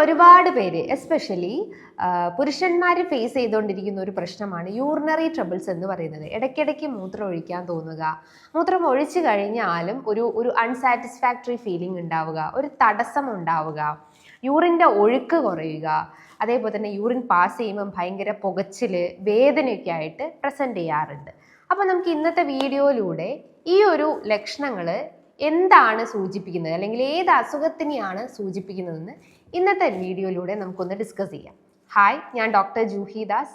ഒരുപാട് പേര് എസ്പെഷ്യലി പുരുഷന്മാർ ഫേസ് ചെയ്തുകൊണ്ടിരിക്കുന്ന ഒരു പ്രശ്നമാണ് യൂറിനറി ട്രബിൾസ് എന്ന് പറയുന്നത്. ഇടയ്ക്കിടയ്ക്ക് മൂത്രം ഒഴിക്കാൻ തോന്നുക. മൂത്രം ഒഴിച്ചു കഴിഞ്ഞാലും ഒരു ഒരു അൺസാറ്റിസ്ഫാക്ടറി ഫീലിംഗ് ഉണ്ടാവുക. ഒരു തടസ്സം ഉണ്ടാവുക. യൂറിന്റെ ഒഴുക്ക് കുറയുക. അതേപോലെ തന്നെ യൂറിൻ പാസ് ചെയ്യുമ്പം ഭയങ്കര പുകച്ചിൽ വേദനയൊക്കെ ആയിട്ട് പ്രസന്റ് ചെയ്യാറുണ്ട്. അപ്പോൾ നമുക്ക് ഇന്നത്തെ വീഡിയോയിലൂടെ ഈ ഒരു ലക്ഷണങ്ങൾ എന്താണ് സൂചിപ്പിക്കുന്നത്? അല്ലെങ്കിൽ ഏത് അസുഖത്തിനെയാണ് സൂചിപ്പിക്കുന്നതെന്ന് ഇന്നത്തെ വീഡിയോയിലൂടെ നമുക്കൊന്ന് ഡിസ്കസ് ചെയ്യാം. ഹായ് ഞാൻ doctor Juhi Das.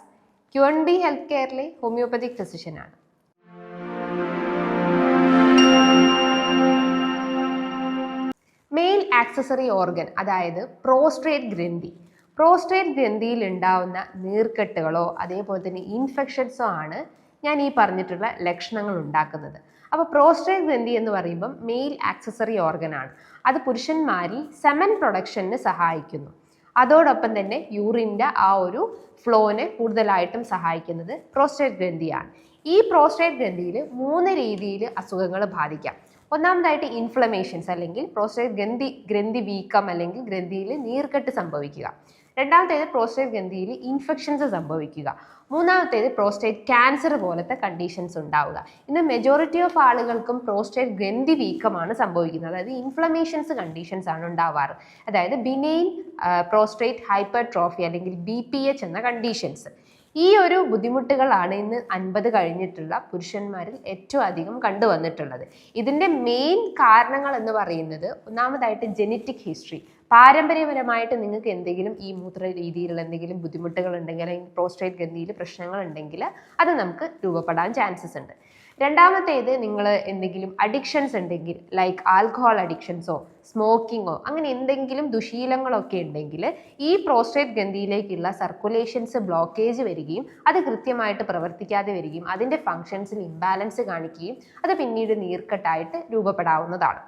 Q N B health കെയറിലെ homeopathic ഫിസിഷ്യനാണ് മെയിൽ ആക്സസറി ഓർഗൻ അതായത് പ്രോസ്ട്രേറ്റ് ഗ്രന്ഥി. പ്രോസ്ട്രേറ്റ് ഗ്രന്ഥിയിൽ ഉണ്ടാവുന്ന നീർക്കെട്ടുകളോ അതേപോലെ തന്നെ ഇൻഫെക്ഷൻസോ ആണ് ഞാൻ ഈ പറഞ്ഞിട്ടുള്ള ലക്ഷണങ്ങൾ ഉണ്ടാക്കുന്നത്. അപ്പോൾ പ്രോസ്റ്റേറ്റ് ഗ്രന്ഥി എന്ന് പറയുമ്പം മെയിൽ ആക്സസറി ഓർഗനാണ് അത് പുരുഷന്മാരിൽ സെമൻ പ്രൊഡക്ഷന് സഹായിക്കുന്നു. അതോടൊപ്പം തന്നെ യൂറിന്റെ ആ ഒരു ഫ്ലോനെ കൂടുതലായിട്ടും സഹായിക്കുന്നത് പ്രോസ്റ്റേറ്റ് ഗ്രന്ഥിയാണ് ഈ പ്രോസ്റ്റേറ്റ് ഗ്രന്ഥിയിൽ മൂന്ന് രീതിയിൽ അസുഖങ്ങൾ ബാധിക്കാം. ഒന്നാമതായിട്ട് ഇൻഫ്ലമേഷൻസ് അല്ലെങ്കിൽ പ്രോസ്റ്റേറ്റ് ഗ്രന്ഥി ഗ്രന്ഥി വീക്കം അല്ലെങ്കിൽ ഗ്രന്ഥിയിൽ നീർക്കെട്ട് സംഭവിക്കുക. രണ്ടാമത്തേത് പ്രോസ്റ്റേറ്റ് ഗ്രന്ഥിയിൽ ഇൻഫെക്ഷൻസ് സംഭവിക്കുക. മൂന്നാമത്തേത് പ്രോസ്റ്റേറ്റ് ക്യാൻസർ പോലത്തെ കണ്ടീഷൻസ് ഉണ്ടാവുക. ഇന്ന് മെജോറിറ്റി ഓഫ് ആളുകൾക്കും പ്രോസ്റ്റേറ്റ് ഗ്രന്ഥി വീക്കമാണ് സംഭവിക്കുന്നത്. അതായത് ഇൻഫ്ലമേഷൻസ് കണ്ടീഷൻസ് ആണ് ഉണ്ടാവാറ്. അതായത് ബിനെയിൻ പ്രോസ്റ്റേറ്റ് ഹൈപ്പർ ട്രോഫി അല്ലെങ്കിൽ ബി എന്ന കണ്ടീഷൻസ് ഈ ഒരു ബുദ്ധിമുട്ടുകളാണ് ഇന്ന് അൻപത് കഴിഞ്ഞിട്ടുള്ള പുരുഷന്മാരിൽ ഏറ്റവും അധികം കണ്ടുവന്നിട്ടുള്ളത്. ഇതിന്റെ മെയിൻ കാരണങ്ങൾ എന്ന് പറയുന്നത് ഒന്നാമതായിട്ട് ജെനറ്റിക് ഹിസ്റ്ററി പാരമ്പര്യപരമായിട്ട് നിങ്ങൾക്ക് എന്തെങ്കിലും ഈ മൂത്ര രീതിയിലുള്ള എന്തെങ്കിലും ബുദ്ധിമുട്ടുകൾ ഉണ്ടെങ്കിൽ അല്ലെങ്കിൽ പ്രോസ്ട്രേറ്റ് ഗന്ധിയിൽ പ്രശ്നങ്ങൾ ഉണ്ടെങ്കിൽ അത് നമുക്ക് രൂപപ്പെടാൻ ചാൻസസ് ഉണ്ട്. രണ്ടാമത്തേത് നിങ്ങൾ എന്തെങ്കിലും അഡിക്ഷൻസ് ഉണ്ടെങ്കിൽ ലൈക്ക് ആൽക്കഹോൾ അഡിക്ഷൻസോ സ്മോക്കിങ്ങോ അങ്ങനെ എന്തെങ്കിലും ദുശീലങ്ങളൊക്കെ ഉണ്ടെങ്കിൽ ഈ പ്രോസ്റ്റേറ്റ് ഗ്രന്ഥിയിലേക്കുള്ള സർക്കുലേഷൻസ് ബ്ലോക്കേജ് വരികയും അത് കൃത്യമായിട്ട് പ്രവർത്തിക്കാതെ വരികയും അതിന്റെ ഫങ്ഷൻസിൽ ഇംബാലൻസ് കാണിക്കുകയും അത് പിന്നീട് നീർക്കെട്ടായിട്ട് രൂപപ്പെടാവുന്നതാണ്.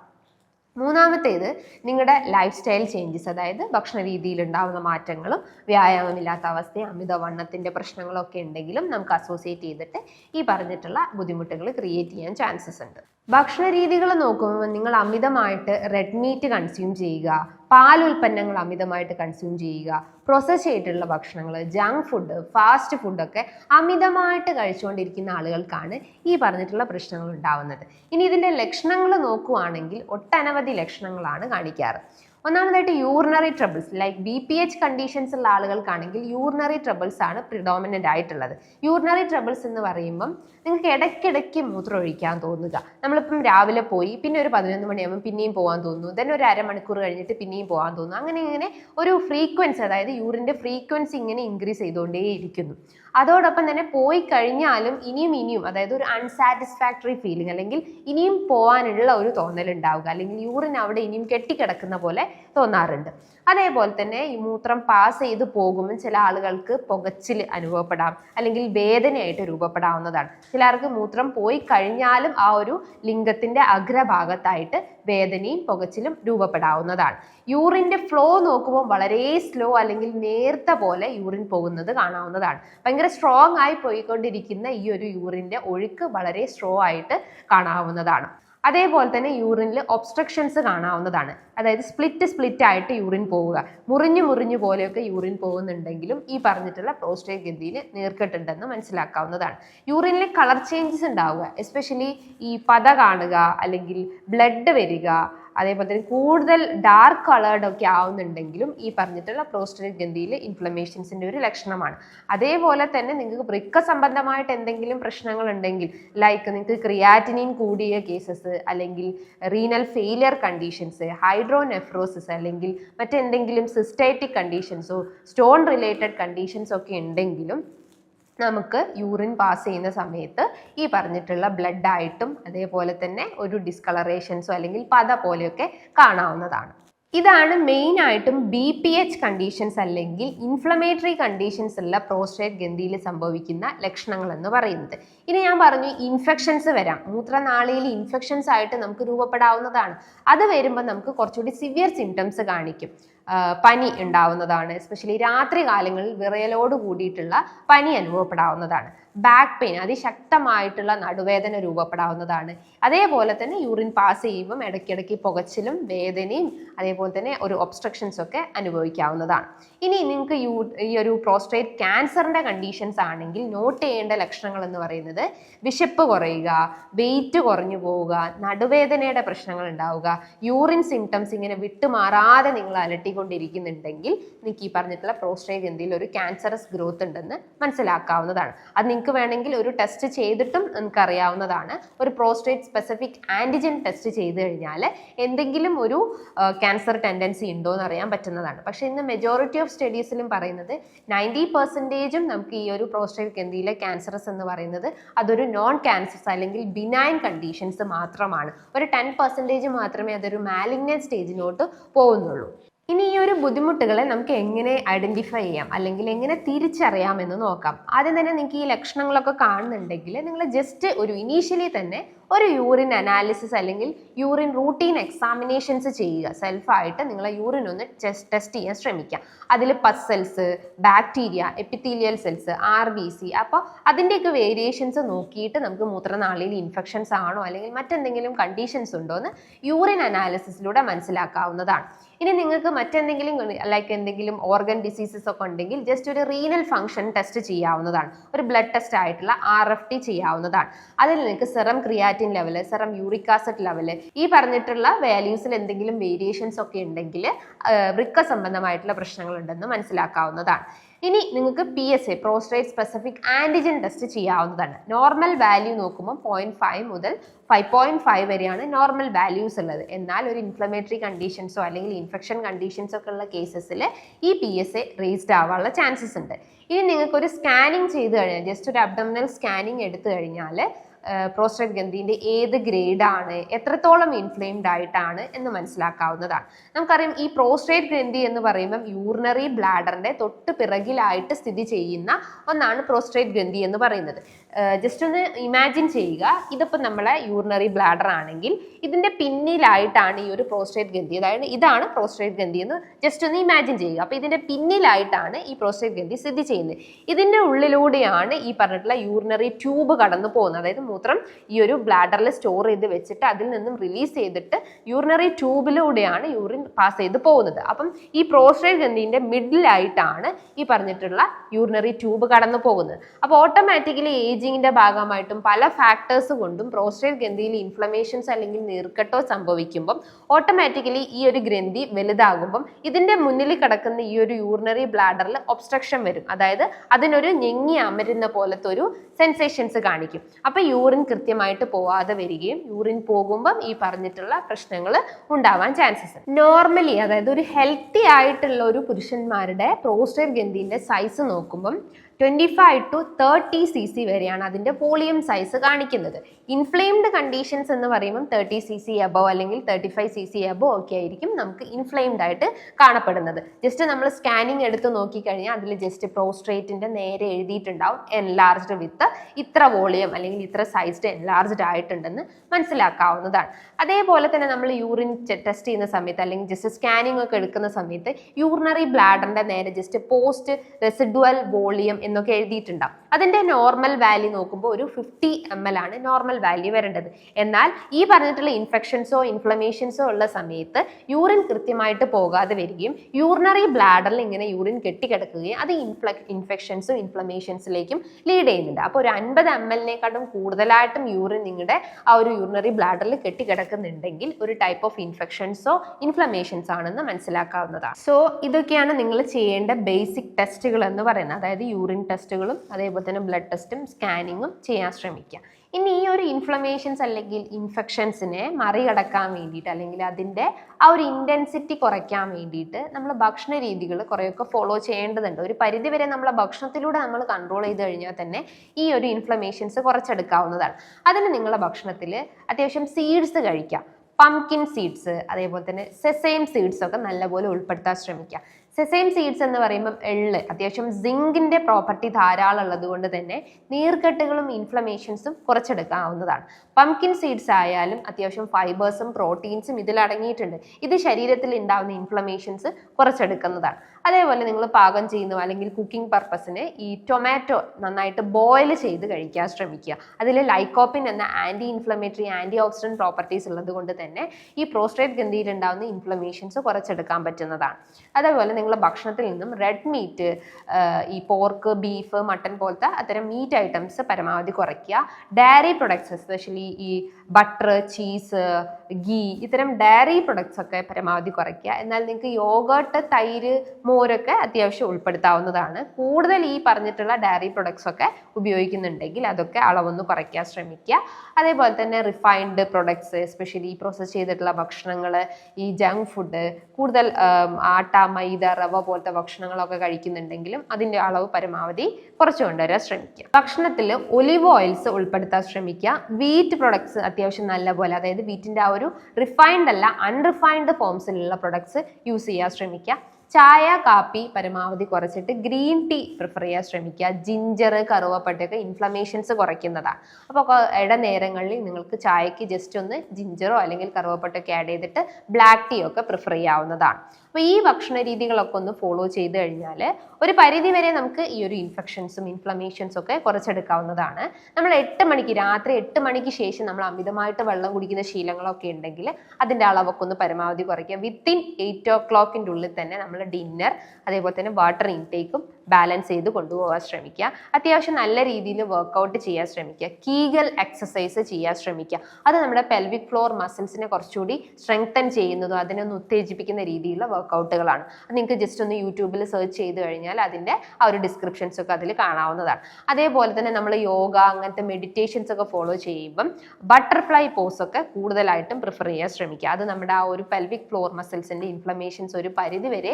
മൂന്നാമത്തേത് നിങ്ങളുടെ ലൈഫ് സ്റ്റൈൽ ചേഞ്ചസ് അതായത് ഭക്ഷണ രീതിയിൽ ഉണ്ടാകുന്ന മാറ്റങ്ങളും വ്യായാമമില്ലാത്ത അവസ്ഥയും അമിതവണ്ണത്തിന്റെ പ്രശ്നങ്ങളൊക്കെ ഉണ്ടെങ്കിലും നമുക്ക് അസോസിയേറ്റ് ചെയ്തിട്ട് ഈ പറഞ്ഞിട്ടുള്ള ബുദ്ധിമുട്ടുകൾ ക്രിയേറ്റ് ചെയ്യാൻ ചാൻസസ് ഉണ്ട്. ഭക്ഷണ രീതികൾ നോക്കുമ്പോൾ നിങ്ങൾ അമിതമായിട്ട് റെഡ് മീറ്റ് കൺസ്യൂം ചെയ്യുക പാൽ ഉൽപ്പന്നങ്ങൾ അമിതമായിട്ട് കൺസ്യൂം ചെയ്യുക പ്രോസസ് ചെയ്തിട്ടുള്ള ഭക്ഷണങ്ങൾ ജങ്ക് ഫുഡ് ഫാസ്റ്റ് ഫുഡൊക്കെ അമിതമായിട്ട് കഴിച്ചുകൊണ്ടിരിക്കുന്ന ആളുകൾക്കാണ് ഈ പറഞ്ഞിട്ടുള്ള പ്രശ്നങ്ങൾ ഉണ്ടാവുന്നത്. ഇനി ഇതിന്റെ ലക്ഷണങ്ങൾ നോക്കുകയാണെങ്കിൽ ഒട്ടനവധി ലക്ഷണങ്ങളാണ് കാണിക്കാറ്. ഒന്നാമതായിട്ട് urinary troubles like B P H conditions ഉള്ള ആളുകൾക്കാണെങ്കിൽ യൂറിനറി ട്രബിൾസ് ആണ് പ്രിഡോമിനന്റ് ആയിട്ടുള്ളത്. യൂറിനറി ട്രബിൾസ് എന്ന് പറയുമ്പം നിങ്ങൾക്ക് ഇടയ്ക്കിടയ്ക്ക് മൂത്രം ഒഴിക്കാൻ തോന്നുക. നമ്മളിപ്പം രാവിലെ പോയി പിന്നെ ഒരു പതിനൊന്ന് മണിയാകുമ്പോൾ പിന്നെയും പോകാൻ തോന്നുന്നു. ദെൻ ഒരു അരമണിക്കൂർ കഴിഞ്ഞിട്ട് പിന്നെയും പോകാൻ തോന്നുന്നു. അങ്ങനെ ഇങ്ങനെ ഒരു ഫ്രീക്വൻസി അതായത് യൂറിന്റെ ഫ്രീക്വൻസി ഇങ്ങനെ ഇൻക്രീസ് ചെയ്തുകൊണ്ടേയിരിക്കുന്നു. അതോടൊപ്പം തന്നെ പോയി കഴിഞ്ഞാലും ഇനിയും ഇനിയും അതായത് ഒരു അൺസാറ്റിസ്ഫാക്ടറി ഫീലിംഗ് അല്ലെങ്കിൽ ഇനിയും പോകാനുള്ള ഒരു തോന്നൽ ഉണ്ടാവുക അല്ലെങ്കിൽ യൂറിൻ അവിടെ ഇനിയും കെട്ടിക്കിടക്കുന്ന പോലെ തോന്നാറുണ്ട്. അതേപോലെ തന്നെ ഈ മൂത്രം പാസ് ചെയ്ത് പോകുമ്പോൾ ചില ആളുകൾക്ക് പുകച്ചിൽ അനുഭവപ്പെടാം അല്ലെങ്കിൽ വേദനയായിട്ട് രൂപപ്പെടാവുന്നതാണ്. ചിലർക്ക് മൂത്രം പോയി കഴിഞ്ഞാലും ആ ഒരു ലിംഗത്തിന്റെ അഗ്രഭാഗത്തായിട്ട് വേദനയും പുകച്ചിലും രൂപപ്പെടാവുന്നതാണ്. യൂറിന്റെ ഫ്ലോ നോക്കുമ്പോൾ വളരെ സ്ലോ അല്ലെങ്കിൽ നേർത്ത പോലെ യൂറിൻ പോകുന്നത് കാണാവുന്നതാണ്. ഭയങ്കര സ്ട്രോങ് ആയി പോയിക്കൊണ്ടിരിക്കുന്ന ഈ ഒരു യൂറിന്റെ ഒഴുക്ക് വളരെ സ്ട്രോ ആയിട്ട് കാണാവുന്നതാണ്. അതേപോലെ തന്നെ യൂറിനിൽ ഒബ്സ്ട്രക്ഷൻസ് കാണാവുന്നതാണ്. അതായത് സ്പ്ലിറ്റ് സ്പ്ലിറ്റ് ആയിട്ട് യൂറിൻ പോവുക. മുറിഞ്ഞു മുറിഞ്ഞു പോലെയൊക്കെ യൂറിൻ പോകുന്നുണ്ടെങ്കിലും ഈ പറഞ്ഞിട്ടുള്ള പ്രോസ്റ്റേറ്റ് ഗതിയിൽ നീർക്കെട്ടുണ്ടെന്ന് മനസ്സിലാക്കാവുന്നതാണ്. യൂറിനിൽ കളർ ചേഞ്ചസ് ഉണ്ടാവുക. എസ്പെഷ്യലി ഈ പത കാണുക അല്ലെങ്കിൽ ബ്ലഡ് വരിക അതേപോലെ തന്നെ കൂടുതൽ ഡാർക്ക് കളേർഡ് ഒക്കെ ആവുന്നുണ്ടെങ്കിലും ഈ പറഞ്ഞിട്ടുള്ള പ്രോസ്റ്റേറ്റ് ഗന്ധിയിൽ ഇൻഫ്ലമേഷൻസിന്റെ ഒരു ലക്ഷണമാണ്. അതേപോലെ തന്നെ നിങ്ങൾക്ക് വൃക്ക സംബന്ധമായിട്ട് എന്തെങ്കിലും പ്രശ്നങ്ങൾ ഉണ്ടെങ്കിൽ ലൈക്ക് നിങ്ങൾക്ക് ക്രിയാറ്റിനിൻ കൂടിയ കേസസ് അല്ലെങ്കിൽ റീനൽ ഫെയിലിയർ കണ്ടീഷൻസ് ഹൈഡ്രോനെഫ്രോസിസ് അല്ലെങ്കിൽ മറ്റെന്തെങ്കിലും സിസ്റ്റൈറ്റിക് കണ്ടീഷൻസോ സ്റ്റോൺ റിലേറ്റഡ് കണ്ടീഷൻസ് ഒക്കെ ഉണ്ടെങ്കിലും നമുക്ക് യൂറിൻ പാസ് ചെയ്യുന്ന സമയത്ത് ഈ പറഞ്ഞിട്ടുള്ള ബ്ലഡ് ആയിട്ടും അതേപോലെ തന്നെ ഒരു ഡിസ്കളറേഷൻസോ അല്ലെങ്കിൽ പത പോലെയൊക്കെ കാണാവുന്നതാണ്. ഇതാണ് മെയിൻ ആയിട്ടും ബി പി എച്ച് കണ്ടീഷൻസ് അല്ലെങ്കിൽ ഇൻഫ്ലമേറ്ററി കണ്ടീഷൻസ് ഉള്ള പ്രോസ്റ്റേറ്റ് ഗന്ധിയിൽ സംഭവിക്കുന്ന ലക്ഷണങ്ങൾ എന്ന് പറയുന്നത്. ഇനി ഞാൻ പറഞ്ഞു ഇൻഫെക്ഷൻസ് വരാം. മൂത്രനാളിയിൽ ഇൻഫെക്ഷൻസ് ആയിട്ട് നമുക്ക് രൂപപ്പെടാവുന്നതാണ്. അത് വരുമ്പോൾ നമുക്ക് കുറച്ചുകൂടി സിവിയർ സിംറ്റംസ് കാണിക്കും. പനി ഉണ്ടാവുന്നതാണ്. എസ്പെഷ്യലി രാത്രി കാലങ്ങളിൽ വിറയലോട് കൂടിയിട്ടുള്ള പനി അനുഭവപ്പെടാവുന്നതാണ്. ബാക്ക് പെയിൻ അതിശക്തമായിട്ടുള്ള നടുവേദന രൂപപ്പെടാവുന്നതാണ്. അതേപോലെ തന്നെ യൂറിൻ പാസ് ചെയ്യുമ്പം ഇടയ്ക്കിടയ്ക്ക് പുകച്ചിലും വേദനയും അതേപോലെ തന്നെ ഒരു ഒബ്സ്ട്രക്ഷൻസ് ഒക്കെ അനുഭവിക്കാവുന്നതാണ്. ഇനി നിങ്ങൾക്ക് യൂ ഈ ഒരു പ്രോസ്ട്രേറ്റ് ക്യാൻസറിന്റെ കണ്ടീഷൻസ് ആണെങ്കിൽ നോട്ട് ചെയ്യേണ്ട ലക്ഷണങ്ങൾ എന്ന് പറയുന്നത് വിശപ്പ് കുറയുക വെയിറ്റ് കുറഞ്ഞു പോവുക നടുവേദനയുടെ പ്രശ്നങ്ങൾ ഉണ്ടാവുക യൂറിൻ സിംറ്റംസ് ഇങ്ങനെ വിട്ടുമാറാതെ നിങ്ങൾ അലട്ടിക്കൊണ്ടിരിക്കുന്നുണ്ടെങ്കിൽ നിങ്ങൾക്ക് ഈ പറഞ്ഞിട്ടുള്ള പ്രോസ്ട്രേറ്റ് എന്തെങ്കിലും ഒരു ക്യാൻസറസ് ഗ്രോത്ത് ഉണ്ടെന്ന് മനസ്സിലാക്കാവുന്നതാണ്. അത് നിങ്ങൾക്ക് വേണമെങ്കിൽ ഒരു ടെസ്റ്റ് ചെയ്തിട്ടും നിങ്ങൾക്ക് അറിയാവുന്നതാണ് ഒരു പ്രോസ്റ്റേറ്റ് സ്പെസിഫിക് ആന്റിജൻ ടെസ്റ്റ് ചെയ്ത് കഴിഞ്ഞാൽ എന്തെങ്കിലും ഒരു ക്യാൻസർ ടെൻഡൻസി ഉണ്ടോ എന്ന് അറിയാൻ പറ്റുന്നതാണ്. പക്ഷേ ഇന്ന് മെജോറിറ്റി ഓഫ് സ്റ്റഡീസിലും പറയുന്നത് നയന്റി പെർസെന്റേജും നമുക്ക് ഈ ഒരു പ്രോസ്റ്റേറ്റ് ഗ്രന്ഥിയിലെ ക്യാൻസറസ് എന്ന് പറയുന്നത് അതൊരു നോൺ ക്യാൻസർസ് അല്ലെങ്കിൽ ബിനൈൻ കണ്ടീഷൻസ് മാത്രമാണ്. ഒരു ടെൻ പെർസെന്റേജ് മാത്രമേ അതൊരു മാലിഗ്നൻ സ്റ്റേജിലോട്ട് പോകുന്നുള്ളൂ. ഇനി ഈ ഒരു ബുദ്ധിമുട്ടുകളെ നമുക്ക് എങ്ങനെ ഐഡന്റിഫൈ ചെയ്യാം? അല്ലെങ്കിൽ എങ്ങനെ തിരിച്ചറിയാം എന്ന് നോക്കാം. ആദ്യം തന്നെ നിങ്ങൾക്ക് ഈ ലക്ഷണങ്ങളൊക്കെ കാണുന്നുണ്ടെങ്കിൽ നിങ്ങൾ ജസ്റ്റ് ഒരു ഇനീഷ്യലി തന്നെ ഒരു യൂറിൻ അനാലിസിസ് അല്ലെങ്കിൽ യൂറിൻ റൂട്ടീൻ എക്സാമിനേഷൻസ് ചെയ്യുക. സെൽഫായിട്ട് നിങ്ങൾ യൂറിൻ ഒന്ന് ടെസ്റ്റ് ചെയ്യാൻ ശ്രമിക്കുക. അതിൽ pus cells bacteria epithelial cells R B C അപ്പോൾ അതിന്റെയൊക്കെ വേരിയേഷൻസ് നോക്കിയിട്ട് നമുക്ക് മൂത്രനാളിയിൽ ഇൻഫെക്ഷൻസ് ആണോ അല്ലെങ്കിൽ മറ്റെന്തെങ്കിലും കണ്ടീഷൻസ് ഉണ്ടോ എന്ന് യൂറിൻ അനാലിസിസിലൂടെ മനസ്സിലാക്കാവുന്നതാണ്. ഇനി നിങ്ങൾക്ക് മറ്റെന്തെങ്കിലും ലൈക്ക് എന്തെങ്കിലും ഓർഗൻ ഡിസീസസ് ഒക്കെ ഉണ്ടെങ്കിൽ ജസ്റ്റ് ഒരു റീനൽ ഫംഗ്ഷൻ ടെസ്റ്റ് ചെയ്യാവുന്നതാണ്. ഒരു ബ്ലഡ് ടെസ്റ്റ് ആയിട്ടുള്ള ആർ എഫ് ടി ചെയ്യാവുന്നതാണ്. അതിൽ നിങ്ങൾക്ക് serum creatinine level serum uric acid level ഈ പറഞ്ഞിട്ടുള്ള വാല്യൂസിൽ എന്തെങ്കിലും വേരിയേഷൻസ് ഒക്കെ ഉണ്ടെങ്കിൽ വൃക്ക സംബന്ധമായിട്ടുള്ള പ്രശ്നങ്ങൾ ഉണ്ടെന്ന് മനസ്സിലാക്കാവുന്നതാണ്. ഇനി നിങ്ങൾക്ക് P S A prostrate specific antigen test ചെയ്യാവുന്നതാണ്. നോർമൽ വാല്യൂ നോക്കുമ്പോൾ പോയിന്റ് ഫൈവ് മുതൽ ഫൈവ് പോയിന്റ് ഫൈവ് വരെയാണ് നോർമൽ വാല്യൂസ് ഉള്ളത്. എന്നാൽ ഒരു ഇൻഫ്ലമേറ്ററി കണ്ടീഷൻസോ അല്ലെങ്കിൽ ഇൻഫെക്ഷൻ കണ്ടീഷൻസോ ഒക്കെ ഉള്ള കേസസിൽ ഈ പി എസ് എ റേസ്ഡ് ആവാനുള്ള ചാൻസസ് ഉണ്ട്. ഇനി നിങ്ങൾക്ക് ഒരു സ്കാനിങ് ചെയ്ത് കഴിഞ്ഞാൽ ജസ്റ്റ് ഒരു അബ്ഡമിനൽ സ്കാനിങ് എടുത്തു കഴിഞ്ഞാൽ പ്രോസ്റ്റേറ്റ് ഗ്രന്ഥിന്റെ ഏത് ഗ്രേഡാണ് എത്രത്തോളം ഇൻഫ്ലെയിംഡ് ആയിട്ടാണ് എന്ന് മനസ്സിലാക്കാവുന്നതാണ്. നമുക്കറിയാം ഈ പ്രോസ്റ്റേറ്റ് ഗ്രന്ഥി എന്ന് പറയുമ്പം യൂറിനറി ബ്ലാഡറിന്റെ തൊട്ട് പിറകിലായിട്ട് സ്ഥിതി ചെയ്യുന്ന ഒന്നാണ് പ്രോസ്റ്റേറ്റ് ഗ്രന്ഥി എന്ന് പറയുന്നത്. ജസ്റ്റ് ഒന്ന് ഇമാജിൻ ചെയ്യുക. ഇതിപ്പോൾ നമ്മളെ യൂറിനറി ബ്ലാഡർ ആണെങ്കിൽ ഇതിന്റെ പിന്നിലായിട്ടാണ് ഈ ഒരു പ്രോസ്റ്റേറ്റ് ഗ്രന്ഥി അതായത് ഇതാണ് പ്രോസ്റ്റേറ്റ് ഗ്രന്ഥി എന്ന് ജസ്റ്റ് ഒന്ന് ഇമാജിൻ ചെയ്യുക. അപ്പോൾ ഇതിന്റെ പിന്നിലായിട്ടാണ് ഈ പ്രോസ്റ്റേറ്റ് ഗ്രന്ഥി സ്ഥിതി ചെയ്യുന്നത്. ഇതിന്റെ ഉള്ളിലൂടെയാണ് ഈ പറഞ്ഞിട്ടുള്ള യൂറിനറി ട്യൂബ് കടന്നു പോകുന്നത്. അതായത് മൂത്രം ഈ ഒരു ബ്ലാഡറിൽ സ്റ്റോർ ചെയ്ത് വെച്ചിട്ട് അതിൽ നിന്നും റിലീസ് ചെയ്തിട്ട് യൂറിനറി ട്യൂബിലൂടെയാണ് യൂറിൻ പാസ് ചെയ്ത് പോകുന്നത്. അപ്പം ഈ പ്രോസ്റ്റേറ്റ് ഗ്രന്ഥിന്റെ മിഡിലായിട്ടാണ് ഈ പറഞ്ഞിട്ടുള്ള യൂറിനറി ട്യൂബ് കടന്നു പോകുന്നത്. അപ്പോൾ ഓട്ടോമാറ്റിക്കലി ഏജിങ്ങിന്റെ ഭാഗമായിട്ടും പല ഫാക്ടേഴ്സ് കൊണ്ടും പ്രോസ്റ്റേറ്റ് ഗ്രന്ഥിയിൽ ഇൻഫ്ലമേഷൻസ് അല്ലെങ്കിൽ നീർക്കെട്ടോ സംഭവിക്കുമ്പം ഓട്ടോമാറ്റിക്കലി ഈ ഒരു ഗ്രന്ഥി വലുതാകുമ്പം ഇതിന്റെ മുന്നിൽ കിടക്കുന്ന ഈ ഒരു യൂറിനറി ബ്ലാഡറിൽ ഒബ്സ്ട്രക്ഷൻ വരും. അതായത് അതിനൊരു ഞെങ്ങി അമരുന്ന പോലത്തെ ഒരു സെൻസേഷൻസ് കാണിക്കും. അപ്പൊ യൂറിൻ കൃത്യമായിട്ട് പോവാതെ വരികയും യൂറിൻ പോകുമ്പം ഈ പറഞ്ഞിട്ടുള്ള പ്രശ്നങ്ങൾ ഉണ്ടാവാൻ ചാൻസസ് നോർമലി അതായത് ഒരു ഹെൽത്തി ആയിട്ടുള്ള ഒരു പുരുഷന്മാരുടെ പ്രോസ്റ്റേറ്റ് ഗ്രന്ഥിന്റെ സൈസ് നോക്കുമ്പം twenty five to thirty C C വരെയാണ് അതിന്റെ വോളിയം സൈസ് കാണിക്കുന്നത്. ഇൻഫ്ലെയിംഡ് കണ്ടീഷൻസ് എന്ന് പറയുമ്പം തേർട്ടി സി സി എബോ അല്ലെങ്കിൽ thirty five C C above ഒക്കെ ആയിരിക്കും നമുക്ക് ഇൻഫ്ലെയിംഡ് ആയിട്ട് കാണപ്പെടുന്നത്. ജസ്റ്റ് നമ്മൾ സ്കാനിങ് എടുത്ത് നോക്കിക്കഴിഞ്ഞാൽ അതിൽ ജസ്റ്റ് പ്രോസ്ട്രേറ്റിന്റെ നേരെ എഴുതിയിട്ടുണ്ടാവും എൻലാർജ്ഡ് വിത്ത് ഇത്ര വോളിയം അല്ലെങ്കിൽ ഇത്ര സൈസ്ഡ് എൻലാർജ്ഡ് ആയിട്ടുണ്ടെന്ന് മനസ്സിലാക്കാവുന്നതാണ്. അതേപോലെ തന്നെ നമ്മൾ യൂറിൻ ടെസ്റ്റ് ചെയ്യുന്ന സമയത്ത് അല്ലെങ്കിൽ ജസ്റ്റ് സ്കാനിങ് ഒക്കെ എടുക്കുന്ന സമയത്ത് യൂറിനറി ബ്ലാഡറിന്റെ നേരെ ജസ്റ്റ് പോസ്റ്റ് റെസിഡുവൽ വോളിയം എന്നൊക്കെ എഴുതിയിട്ടുണ്ടാവും. അതിന്റെ നോർമൽ വാല്യൂ നോക്കുമ്പോൾ ഒരു ഫിഫ്റ്റി എം എൽ ആണ് നോർമൽ വാല്യൂ വരേണ്ടത്. എന്നാൽ ഈ പറഞ്ഞിട്ടുള്ള ഇൻഫെക്ഷൻസോ ഇൻഫ്ലമേഷൻസോ ഉള്ള സമയത്ത് യൂറിൻ കൃത്യമായിട്ട് പോകാതെ വരികയും യൂറിനറി ബ്ലാഡറിൽ ഇങ്ങനെ യൂറിൻ കെട്ടിക്കിടക്കുകയും അത് ഇൻഫ്ല ഇൻഫെക്ഷൻസും ഇൻഫ്ലമേഷൻസിലേക്കും ലീഡ് ചെയ്യുന്നുണ്ട്. അപ്പോൾ ഒരു അൻപത് എം എല്ലിനെക്കാട്ടും കൂടുതലായിട്ടും യൂറിൻ നിങ്ങളുടെ ആ ഒരു യൂറിനറി ബ്ലാഡറിൽ കെട്ടിക്കിടക്കുന്നുണ്ടെങ്കിൽ ഒരു ടൈപ്പ് ഓഫ് ഇൻഫെക്ഷൻസോ ഇൻഫ്ലമേഷൻസ് ആണെന്ന് മനസ്സിലാക്കാവുന്നതാണ്. സോ ഇതൊക്കെയാണ് നിങ്ങൾ ചെയ്യേണ്ട ബേസിക് ടെസ്റ്റുകൾ എന്ന് പറയുന്നത്. അതായത് യൂറിൻ ടെസ്റ്റുകളും അതേപോലെ തന്നെ ബ്ലഡ് ടെസ്റ്റും സ്കാനിങ്ങും ചെയ്യാൻ ശ്രമിക്കുക. ഇനി ഈ ഒരു ഇൻഫ്ലമേഷൻസ് അല്ലെങ്കിൽ ഇൻഫെക്ഷൻസിനെ മറികടക്കാൻ വേണ്ടിയിട്ട് അല്ലെങ്കിൽ അതിന്റെ ആ ഒരു ഇന്റൻസിറ്റി കുറയ്ക്കാൻ വേണ്ടിയിട്ട് നമ്മൾ ഭക്ഷണ രീതികൾ കുറേയൊക്കെ ഫോളോ ചെയ്യേണ്ടതുണ്ട്. ഒരു പരിധിവരെ നമ്മളെ ഭക്ഷണത്തിലൂടെ നമ്മൾ കൺട്രോൾ ചെയ്ത് കഴിഞ്ഞാൽ തന്നെ ഈ ഒരു ഇൻഫ്ലമേഷൻസ് കുറച്ചെടുക്കാവുന്നതാണ്. അതിന് നിങ്ങളുടെ ഭക്ഷണത്തിൽ അത്യാവശ്യം സീഡ്സ് കഴിക്കുക. പംകിൻ സീഡ്സ് അതേപോലെ തന്നെ സെസെയിം സീഡ്സ് ഒക്കെ നല്ലപോലെ ഉൾപ്പെടുത്താൻ ശ്രമിക്കുക. സെസൈം സീഡ്സ് എന്ന് പറയുമ്പോൾ എള്ള് അത്യാവശ്യം സിങ്കിന്റെ പ്രോപ്പർട്ടി ധാരാളം ഉള്ളത് കൊണ്ട് തന്നെ നീർക്കെട്ടുകളും ഇൻഫ്ലമേഷൻസും കുറച്ചെടുക്കാവുന്നതാണ്. പംകിൻ സീഡ്സ് ആയാലും അത്യാവശ്യം ഫൈബേഴ്സും പ്രോട്ടീൻസും ഇതിൽ അടങ്ങിയിട്ടുണ്ട് ഇത് ശരീരത്തിൽ ഉണ്ടാകുന്ന ഇൻഫ്ലമേഷൻസ് കുറച്ചെടുക്കുന്നതാണ്. അതേപോലെ നിങ്ങൾ പാകം ചെയ്യുന്നു അല്ലെങ്കിൽ കുക്കിംഗ് പർപ്പസിന് ഈ ടൊമാറ്റോ നന്നായിട്ട് ബോയിൽ ചെയ്ത് കഴിക്കാൻ ശ്രമിക്കുക. അതിൽ ലൈക്കോപ്പിൻ എന്ന anti inflammatory anti oxidant properties ഉള്ളത് കൊണ്ട് തന്നെ ഈ പ്രോസ്ട്രേറ്റ് ഉണ്ടാകുന്ന ഇൻഫ്ലമേഷൻസ് കുറച്ചെടുക്കാൻ പറ്റുന്നതാണ്. അതേപോലെ നിങ്ങൾ ഭക്ഷണത്തിൽ നിന്നും റെഡ് മീറ്റ് ഈ പോർക്ക് ബീഫ് മട്ടൺ പോലത്തെ അത്തരം മീറ്റ് ഐറ്റംസ് പരമാവധി കുറയ്ക്കുക. ഡയറി പ്രൊഡക്ട്സ് എസ്പെഷ്യലി ഈ ബട്ടർ ചീസ് ഗീ ഇത്തരം ഡയറി പ്രൊഡക്ട്സ് ഒക്കെ പരമാവധി കുറയ്ക്കുക. എന്നാൽ നിങ്ങൾക്ക് യോഗട്ട് തൈര് മോരൊക്കെ അത്യാവശ്യം ഉൾപ്പെടുത്താവുന്നതാണ്. കൂടുതൽ ഈ പറഞ്ഞിട്ടുള്ള ഡയറി പ്രൊഡക്ട്സ് ഒക്കെ ഉപയോഗിക്കുന്നുണ്ടെങ്കിൽ അതൊക്കെ അളവൊന്ന് കുറയ്ക്കാൻ ശ്രമിക്കുക. അതേപോലെ തന്നെ റിഫൈൻഡ് പ്രൊഡക്ട്സ് എസ്പെഷ്യലി പ്രോസസ്സ് ചെയ്തിട്ടുള്ള ഭക്ഷണങ്ങൾ ഈ ജങ്ക് ഫുഡ് കൂടുതൽ ആട്ട മൈദ റവ പോലത്തെ ഭക്ഷണങ്ങളൊക്കെ കഴിക്കുന്നുണ്ടെങ്കിലും അതിന്റെ അളവ് പരമാവധി കുറച്ച് കൊണ്ടുവരാൻ ശ്രമിക്കുക. ഭക്ഷണത്തിൽ ഒലിവ് ഓയിൽസ് ഉൾപ്പെടുത്താൻ ശ്രമിക്കുക. വീറ്റ് പ്രൊഡക്ട്സ് അത്യാവശ്യം നല്ലപോലെ അതായത് വീറ്റിന്റെ ആ ഒരു റിഫൈൻഡ് അല്ല അൺറിഫൈൻഡ് ഫോംസിലുള്ള പ്രൊഡക്ട്സ് യൂസ് ചെയ്യാൻ ശ്രമിക്കുക. ചായ കാപ്പി പരമാവധി കുറച്ചിട്ട് ഗ്രീൻ ടീ പ്രിഫർ ചെയ്യാൻ ശ്രമിക്കുക. ജിഞ്ചർ കറുവപ്പട്ടയൊക്കെ ഇൻഫ്ലമേഷൻസ് കുറയ്ക്കുന്നതാണ്. അപ്പോൾ ഇടനേരങ്ങളിൽ നിങ്ങൾക്ക് ചായക്ക് ജസ്റ്റ് ഒന്ന് ജിഞ്ചറോ അല്ലെങ്കിൽ കറുവപ്പട്ടയൊക്കെ ആഡ് ചെയ്തിട്ട് ബ്ലാക്ക് ടീ ഒക്കെ പ്രിഫർ ചെയ്യാവുന്നതാണ്. അപ്പോൾ ഈ ഭക്ഷണ രീതികളൊക്കെ ഒന്ന് ഫോളോ ചെയ്ത് കഴിഞ്ഞാൽ ഒരു പരിധി വരെ നമുക്ക് ഈ ഒരു ഇൻഫെക്ഷൻസും ഇൻഫ്ലമേഷൻസും ഒക്കെ കുറച്ചെടുക്കാവുന്നതാണ്. നമ്മൾ എട്ട് മണിക്ക് രാത്രി എട്ട് മണിക്ക് ശേഷം നമ്മൾ അമിതമായിട്ട് വെള്ളം കുടിക്കുന്ന ശീലങ്ങളൊക്കെ ഉണ്ടെങ്കിൽ അതിന്റെ അളവൊക്കെ ഒന്ന് പരമാവധി കുറയ്ക്കുക. വിത്തിൻ എയ്റ്റ് ഓ ക്ലോക്കിന്റെ ഉള്ളിൽ തന്നെ നമ്മൾ ഡിന്നർ അതേപോലെ തന്നെ വാട്ടർ ഇൻടേക്കും ബാലൻസ് ചെയ്ത് കൊണ്ടുപോകാൻ ശ്രമിക്കുക. അത്യാവശ്യം നല്ല രീതിയിൽ വർക്കൗട്ട് ചെയ്യാൻ ശ്രമിക്കുക. കീഗൽ എക്സസൈസ് ചെയ്യാൻ ശ്രമിക്കുക. അത് നമ്മുടെ പെൽവിക് ഫ്ലോർ മസിൽസിനെ കുറച്ചുകൂടി സ്ട്രെങ്തൻ ചെയ്യുന്നതും അതിനെ ഒന്ന് ഉത്തേജിപ്പിക്കുന്ന രീതിയിലുള്ള വർക്കൗട്ടുകളാണ് അത് നിങ്ങൾക്ക് ജസ്റ്റ് ഒന്ന് യൂട്യൂബിൽ സെർച്ച് ചെയ്ത് കഴിഞ്ഞാൽ അതിന്റെ ആ ഒരു ഡിസ്ക്രിപ്ഷൻസ് ഒക്കെ അതിൽ കാണാവുന്നതാണ്. അതേപോലെ തന്നെ നമ്മൾ യോഗ അങ്ങനത്തെ മെഡിറ്റേഷൻസ് ഒക്കെ ഫോളോ ചെയ്യുമ്പം ബട്ടർഫ്ലൈ പോസ് ഒക്കെ കൂടുതലായിട്ടും പ്രിഫർ ചെയ്യാൻ ശ്രമിക്കുക. അത് നമ്മുടെ ആ ഒരു പെൽവിക് ഫ്ലോർ മസിൽസിന്റെ ഇൻഫ്ലമേഷൻസ് ഒരു പരിധി വരെ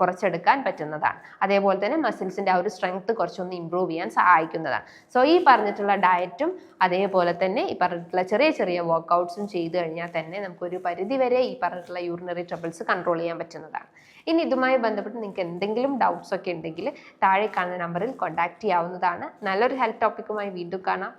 കുറച്ചെടുക്കാൻ പറ്റുന്നതാണ്. അതേപോലെ തന്നെ മസിൽസിന്റെ ആ ഒരു സ്ട്രെങ്ത് കുറച്ചൊന്ന് ഇമ്പ്രൂവ് ചെയ്യാൻ സഹായിക്കുന്നതാണ്. സോ ഈ പറഞ്ഞിട്ടുള്ള ഡയറ്റും അതേപോലെ തന്നെ ഈ പറഞ്ഞിട്ടുള്ള ചെറിയ ചെറിയ വർക്കൗട്ട്സും ചെയ്തു കഴിഞ്ഞാൽ തന്നെ നമുക്കൊരു പരിധിവരെ ഈ പറഞ്ഞിട്ടുള്ള യൂറിനറി ട്രബിൾസ് കൺട്രോൾ ചെയ്യാൻ പറ്റുന്നതാണ്. ഇനി ഇതുമായി ബന്ധപ്പെട്ട് നിങ്ങൾക്ക് എന്തെങ്കിലും ഡൗട്ട്സ് ഒക്കെ ഉണ്ടെങ്കിൽ താഴെ കാണുന്ന നമ്പറിൽ കോൺടാക്ട് ചെയ്യാവുന്നതാണ്. നല്ലൊരു ഹെൽത്ത് ടോപ്പിക്കുമായി വീണ്ടും കാണാം.